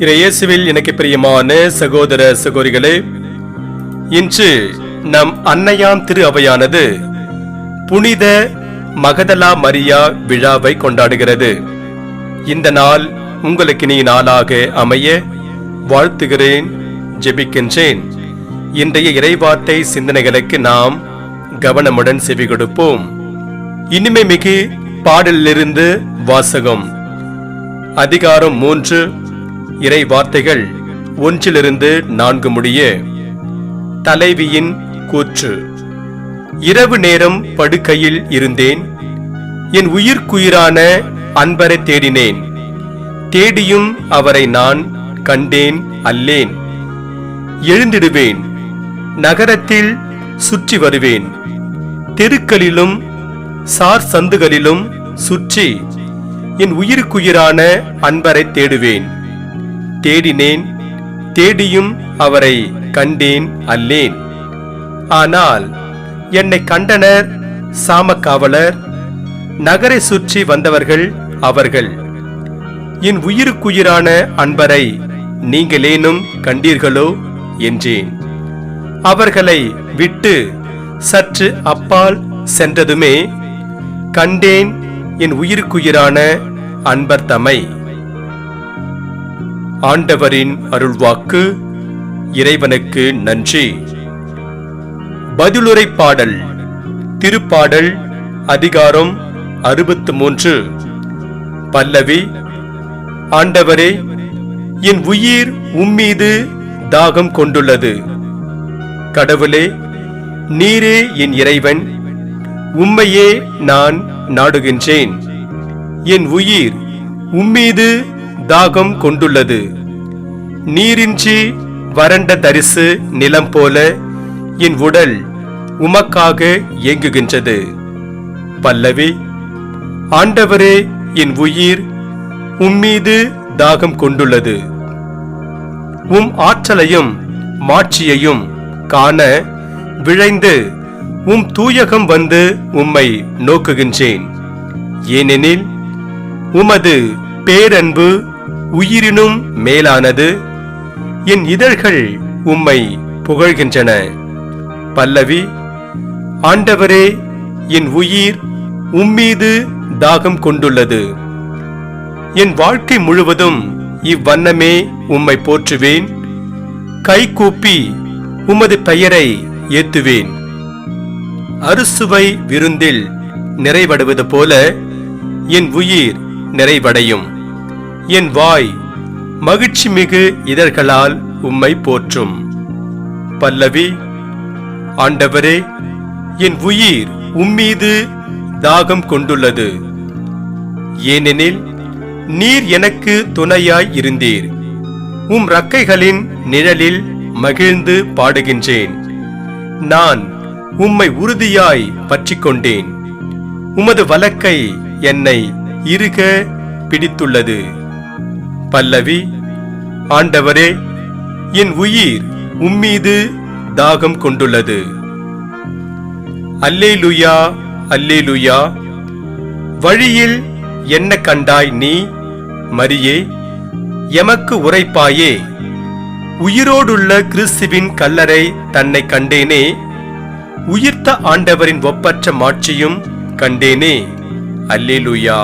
இயேசுவில் எனக்கு பிரியமான சகோதர சகோதரிகளே இன்று நம் அன்னையாம் திரு அவையானது புனித மகதலா மரியா விழாவை கொண்டாடுகிறது. இந்த நாள் உங்களுக்கு நீ நாளாக அமைய வாழ்த்துகிறேன் ஜெபிக்கின்றேன். இன்றைய இறைவார்த்தை சிந்தனைகளுக்கு நாம் கவனமுடன் செவி கொடுப்போம். இனிமை மிகு பாடலிலிருந்து வாசகம். அதிகாரம் மூன்று இறை வார்த்தைகள் ஒன்றிலிருந்து நான்கு முடிய தலைவியின் கூற்று. இரவு நேரம் படுக்கையில் இருந்தேன். என் உயிர்க்குயிரான அன்பரை தேடினேன். தேடியும் அவரை நான் கண்டேன் அல்லேன். எழுந்திடுவேன். நகரத்தில் சுற்றி வருவேன். தெருக்களிலும் சார் சந்துகளிலும் சுற்றி என் உயிருக்குயிரான அன்பரை தேடுவேன். தேடினேன் தேடியும் அவரை கண்டேன் அல்லேன். ஆனால் என்னை கண்டனர் சாமக்காவலர் நகரை சுற்றி வந்தவர்கள் அவர்கள். என் உயிருக்குயிரான அன்பரை நீங்களேனும் கண்டீர்களோ என்றேன். அவர்களை விட்டு சற்று அப்பால் சென்றதுமே கண்டேன் என் உயிருக்குயிரான அன்பர் தமை ஆண்டவரின் அருள்வாக்கு இறைவனுக்கு நன்றி. பதிலுரை பாடல் திருப்பாடல் அதிகாரம் அறுபத்து மூன்று. பல்லவி ஆண்டவரே என் உயிர் உம்மீது தாகம் கொண்டுள்ளது. கடவுளே நீரே என் இறைவன் உம்மையே நான் நாடுகின்றேன். என் உயிர் உம்மீது தாகம் கொண்டுள்ளது. நீரின்றி வறண்ட தரிசு நிலம் போல என் உடல் உமக்காக இயங்குகின்றது. பல்லவி ஆண்டவரே என் உயிர் உம்மீது தாகம் கொண்டுள்ளது. உம் ஆற்றலையும் மாட்சியையும் காண விழைந்து உம் தூயகம் வந்து உம்மை நோக்குகின்றேன். ஏனெனில் உமது பேரன்பு உயிரினும் மேலானது. என் இதழ்கள் உம்மை புகழ்கின்றன. பல்லவி ஆண்டவரே என் உயிர் உம்மீது தாகம் கொண்டுள்ளது. என் வாழ்க்கை முழுவதும் இவ்வண்ணமே உம்மை போற்றுவேன். கைகூப்பி உமது பெயரை ஏத்துவேன். அறுசுவை விருந்தில் நிறைவடைவது போல என் உயிர் நிறைவடையும். என் வாய் மகிழ்ச்சி மிகு இதழ்களால் உம்மை போற்றும். பல்லவி ஆண்டவரே என் உயிர் உம்மீது தாகம் கொண்டுள்ளது. ஏனெனில் நீர் எனக்கு துணையாய் இருந்தீர். உம் ரக்கைகளின் நிழலில் மகிழ்ந்து பாடுகின்றேன். நான் உம்மை உறுதியாய் பற்றி கொண்டேன் உமது வழக்கை என்னை இறுக பிடித்துள்ளது. பல்லவி ஆண்டவரே என் உயிர் உம்மீது தாகம் கொண்டுள்ளது. அல்லேலுயா அல்லேலுயா வழியில் என்ன கண்டாய் நீ மரியே எமக்கு உரைப்பாயே உயிரோடுள்ள கிறிஸ்துவின் கல்லறை தன்னை கண்டேனே உயிர்த்த ஆண்டவரின் ஒப்பற்ற மாட்சியும் கண்டேனே அல்லேலுயா.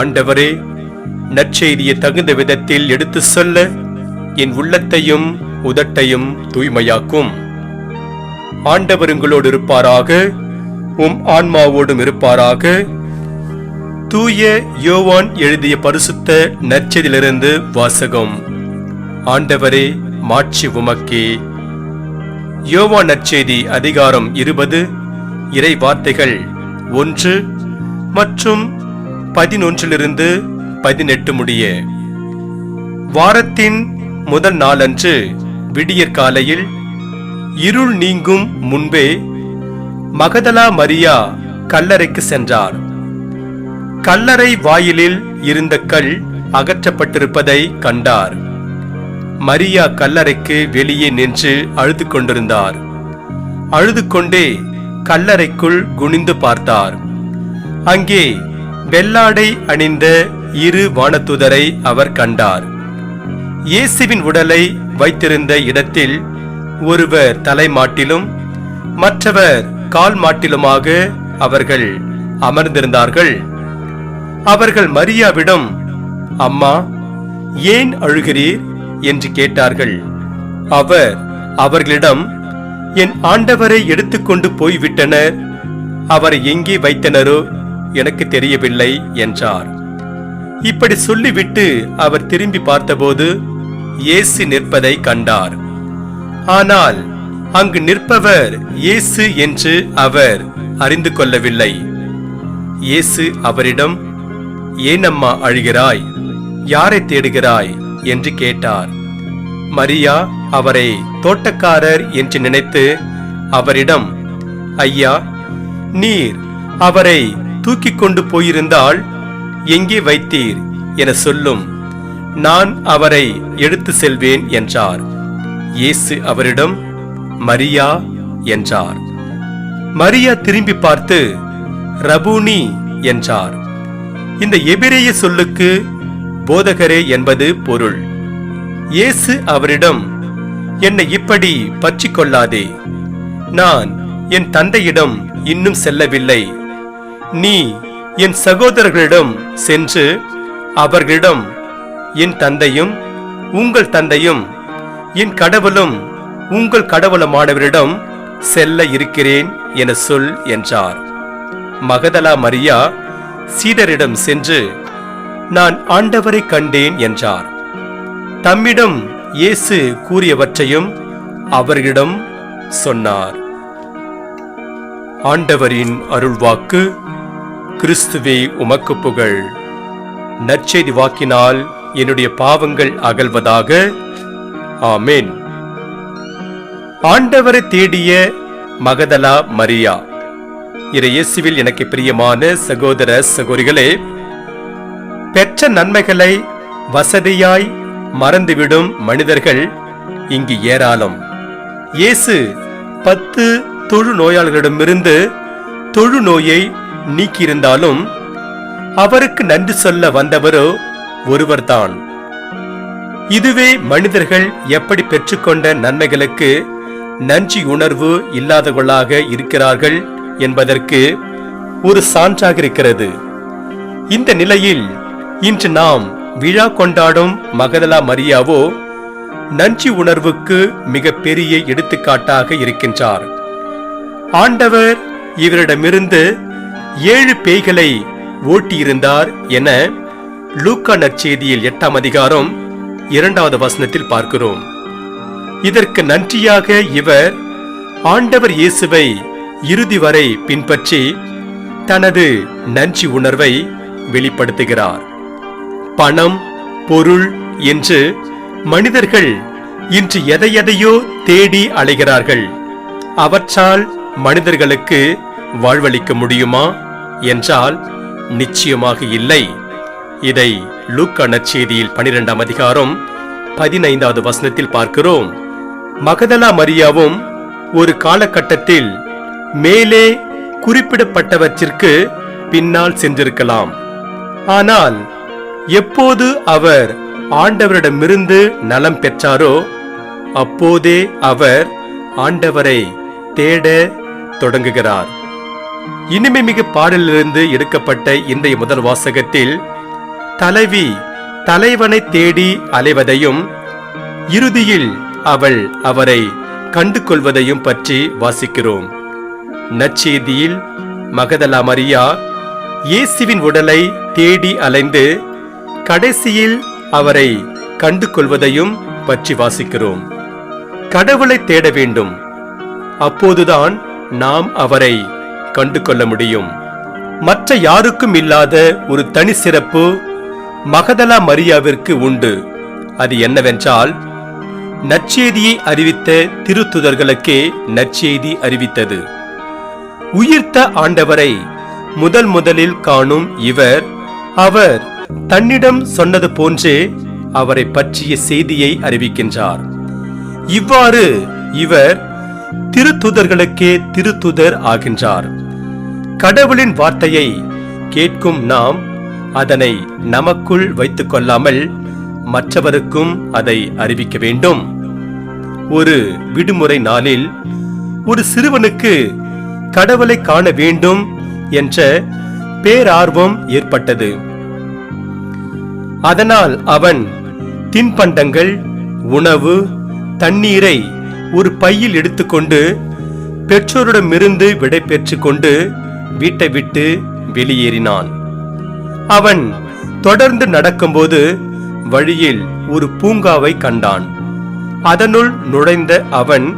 ஆண்டவரே நற்செய்தியை தகுந்த விதத்தில் எடுத்து சொல்ல என் உள்ளத்தையும் உதட்டையும் தூய்மையாக்கும். ஆண்டவர் உங்களோடு இருப்பாராக உம் ஆன்மாவோடும் இருப்பாராக. தூய யோவான் எழுதிய பரிசுத்த நற்செய்தியிலிருந்து வாசகம். ஆண்டவரே மாட்சி உமக்கே. யோவான் நற்செய்தி அதிகாரம் இருபது இறை வார்த்தைகள் ஒன்று மற்றும் பதினொன்றிலிருந்து பதினெட்டு முடிய. வாரத்தின் முதல் நாளன்று விடியற் காலையில் இருள் நீங்கும் முன்பே மகதலா மரியா கல்லறைக்கு சென்றார். கல்லறை வாயிலில் இருந்த கல் அகற்றப்பட்டிருப்பதை கண்டார். மரியா கல்லறைக்கு வெளியே நின்று அழுது கொண்டிருந்தார். அழுது கொண்டே கல்லறைக்குள் குனிந்து பார்த்தார். அங்கே வெள்ளாடை அணிந்த இரு வானத்துதரை அவர் கண்டார். இயேசுவின் உடலை வைத்திருந்த இடத்தில் ஒருவர் தலைமாட்டிலும் மற்றவர் கால் மாட்டிலுமாக அவர்கள் அமர்ந்திருந்தார்கள். அவர்கள் மரியாவிடம் அம்மா ஏன் அழுகிறீர்? என்று கேட்டார்கள். அவர் அவர்களிடம் என் ஆண்டவரை எடுத்துக்கொண்டு போய்விட்டனர். அவரை எங்கே வைத்தனரோ எனக்கு தெரியவில்லை என்றார். இப்படி சொல்லிவிட்டு அவர் திரும்பி பார்த்தபோது இயேசு நிற்பதை கண்டார். ஆனால் அங்கு நிற்பவர் இயேசு என்று அவர் அறிந்து கொள்ளவில்லை. இயேசு அவரிடம் ஏனம்மா அழுகிறாய்? யாரை தேடுகிறாய்? என்று கேட்டார். மரியா அவரை தோட்டக்காரர் என்று நினைத்து அவரிடம் ஐயா நீர் அவரை தூக்கிக் கொண்டு போயிருந்தால் எங்கே வைத்தீர் என சொல்லும் நான் அவரை எடுத்து செல்வேன் என்றார். இயேசு அவரிடம் மரியா என்றார். மரியா திரும்பி பார்த்து ரபூனி என்றார். இந்த எபிரேய சொல்லுக்கு போதகரே என்பது பொருள். இயேசு அவரிடம் என்னை இப்படி பற்றி கொள்ளாதே நான் என் தந்தையிடம் இன்னும் செல்லவில்லை. நீ என் சகோதரர்களிடம் சென்று அவர்களிடம் என் தந்தையும் உங்கள் தந்தையும் என் கடவுளும் உங்கள் கடவுளமானவரிடம் செல்ல இருக்கிறேன் என சொல் என்றார். மகதலா மரியா சீடரிடம் சென்று நான் ஆண்டவரை கண்டேன் என்றார். தம்மிடம் இயேசு கூறியவற்றையும் அவர்களிடம் சொன்னார். ஆண்டவரின் அருள்வாக்கு கிறிஸ்துவே உமக்கு புகழ். நற்செய்தி வாக்கினால் என்னுடைய பாவங்கள் அகல்வதாக. ஆமேன். ஆண்டவரை தேடிய மகதலா மரியா. இறையேசுவில் எனக்கு பிரியமான சகோதர சகோதரிகளே பெற்ற நன்மைகளை வசதியாய் மறந்துவிடும் மனிதர்கள் இங்கு ஏராளம். இயேசு பத்து தொழு நோயாளர்களிடமிருந்து தொழு நோயை நீக்கியிருந்தாலும் அவருக்கு நன்றி சொல்ல வந்தவரோ ஒருவர்தான். இதுவே மனிதர்கள் எப்படி பெற்றுக்கொண்ட நன்மைகளுக்கு நன்றி உணர்வு இல்லாதவர்களாக இருக்கிறார்கள் என்பதற்கு ஒரு சான்றாக இருக்கிறது. இந்த நிலையில் இன்று நாம் விழா கொண்டாடும் மகதலா மரியாவோ நன்றி உணர்வுக்கு மிக பெரிய எடுத்துக்காட்டாக இருக்கின்றார். ஆண்டவர் இவரிடமிருந்து ஏழு பேய்களை ஓட்டியிருந்தார் என லூக்கா நற்செய்தியில் எட்டாம் அதிகாரம் இரண்டாவது வசனத்தில் பார்க்கிறோம். இதற்கு நன்றியாக இவர் ஆண்டவர் இயேசுவை இறுதி வரை பின்பற்றி தனது நன்றி உணர்வை வெளிப்படுத்துகிறார். பணம் பொருள் என்று மனிதர்கள் இன்று எதையெதையோ தேடி அலைகிறார்கள். அவற்றால் மனிதர்களுக்கு வாழ்வளிக்க முடியுமா? என்றால் நிச்சயமாக இல்லை. இதை லூக்கா நற்செய்தியில் பனிரெண்டாம் அதிகாரம் பதினைந்தாவது வசனத்தில் பார்க்கிறோம். மகதலா மரியாவும் ஒரு காலகட்டத்தில் மேலே குறிப்பிடப்பட்டவற்றிற்கு பின்னால் சென்றிருக்கலாம். ஆனால் எப்போது அவர் ஆண்டவரிடமிருந்து நலம் பெற்றாரோ அப்போதே அவர் ஆண்டவரை தேட தொடங்குகிறார். இனிமை மிகு பாடலிலிருந்து எடுக்கப்பட்ட இன்றைய முதல் வாசகத்தில் தலைவி தலைவனை தேடி அலைவதையும் இறுதியில் அவள் அவரை கண்டு கொள்வதையும் பற்றி வாசிக்கிறோம். நச்செய்தியில் மகதலா மரியா இயேசுவின் உடலை தேடி அலைந்து கடைசியில் அவரை கண்டு கொள்வதையும் பற்றி வாசிக்கிறோம். கடவுளை தேட வேண்டும். அப்போதுதான் நாம் அவரை கண்டு கொள்ள முடியும் மற்ற யாருக்கும் இல்லாத ஒரு தனி சிறப்பு மகதலா மரியாவிற்கு உண்டு. அது என்னவென்றால் நற்செய்தியை அறிவித்த திருத்துதர்களுக்கே நற்செய்தி அறிவித்தது. உயிர்த்த ஆண்டவரை முதல் முதலில் காணும் இவர் அவர் தன்னிடம் சொன்னது போன்றே அவரை பற்றிய செய்தியை அறிவிக்கின்றார். இவ்வாறு இவர் திருத்துதர்களுக்கே திருத்துதர் ஆகின்றார். கடவுளின் வார்த்தையை கேட்கும் நாம் அதனை நமக்குள் வைத்துக் கொள்ளாமல் மற்றவருக்கும் அதை அறிவிக்க வேண்டும். ஒரு விடுமுறை நாளில் ஒரு சிறுவனுக்கு கடவுளை காண வேண்டும் என்ற பேரார்வம் ஏற்பட்டது. அதனால் அவன் தின்பண்டங்கள் உணவு தண்ணீரை ஒரு பையில் எடுத்துக்கொண்டு பெற்றோரிடமிருந்து விடை பெற்றுக் கொண்டு வீட்டை விட்டு வெளியேறினான். அவன் தொடர்ந்து நடக்கும்போது வழியில் ஒரு பூங்காவை கண்டான். அதனுள் நுழைந்த அவன்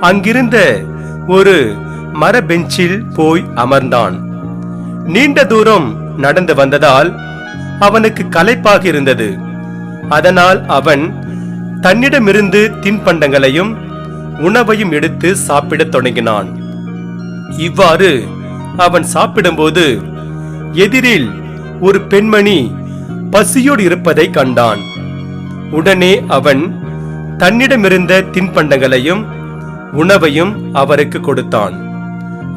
அங்கிருந்த ஒரு மர பெஞ்சில் போய் அமர்ந்தான். நீண்ட தூரம் நடந்து வந்ததால் அவனுக்கு களைப்பாக இருந்தது. அதனால் அவன் தன்னிடமிருந்து தின்பண்டங்களையும் உணவையும் எடுத்து சாப்பிடத் தொடங்கினான். இவ்வாறு அவன் சாப்பிடும்போது எதிரில் ஒரு பெண்மணி பசியோடு இருப்பதை கண்டான். உடனே அவன் தன்னிடமிருந்த தின்பண்டங்களையும் உணவையும் அவருக்கு கொடுத்தான்.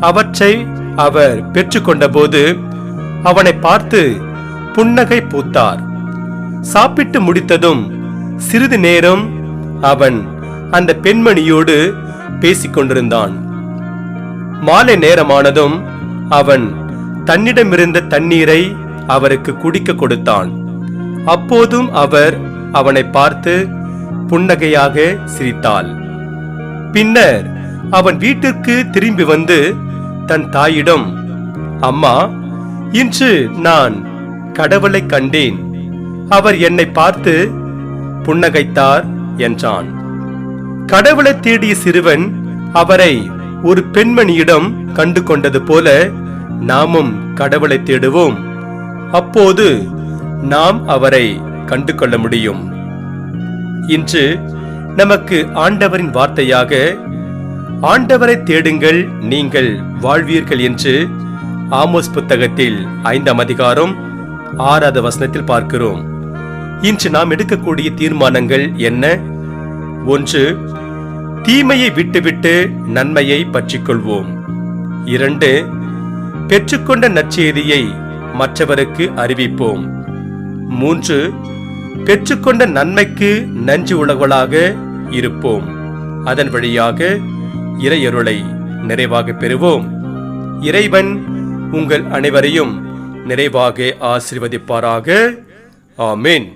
அவற்றை அவர் பெற்றுக்கொண்டபோது அவனை பார்த்து புன்னகை பூத்தார். சாப்பிட்டு முடித்ததும் சிறிது நேரம் அவன் அந்த பெண்மணியோடு பேசிக்கொண்டிருந்தான். மாலை நேரமானதும் அவன் தன்னிடமிருந்த தண்ணீரை அவருக்கு குடிக்க கொடுத்தான். அப்போதும் அவர் அவனை பார்த்து புன்னகையாக சிரித்தாள். பின்னர் அவன் வீட்டிற்கு திரும்பி வந்து தன் தாயிடம் அம்மா இன்று நான் கடவுளை கண்டேன். அவர் என்னை பார்த்து புன்னகைத்தார் என்றான். கடவுளை தேடிய சிறுவன் அவரை ஒரு பெண்மணியிடம் கண்டு கொண்டது போல நாமும் கடவுளை தேடுவோம். அப்போது நாம் அவரை கண்டு கொள்ள முடியும். இன்று நமக்கு ஆண்டவரின் வார்த்தையாக ஆண்டவரை தேடுங்கள் நீங்கள் வாழ்வீர்கள் என்று ஆமோஸ் புத்தகத்தில் ஐந்தாம் அதிகாரம் ஆறாவது வசனத்தில் பார்க்கிறோம். இன்று நாம் எடுக்கக்கூடிய தீர்மானங்கள் என்ன? ஒன்று தீமையை விட்டுவிட்டு நன்மையை பற்றிக்கொள்வோம். இரண்டு பெற்றுக்கொண்ட நற்செய்தியை மற்றவருக்கு அறிவிப்போம். மூன்று பெற்றுக்கொண்ட நன்மைக்கு நஞ்சு உலகளாக இருப்போம். அதன் வழியாக இறையருளை நிறைவாக பெறுவோம். இறைவன் உங்கள் அனைவரையும் நிறைவாக ஆசிர்வதிப்பாராக. ஆமீன்.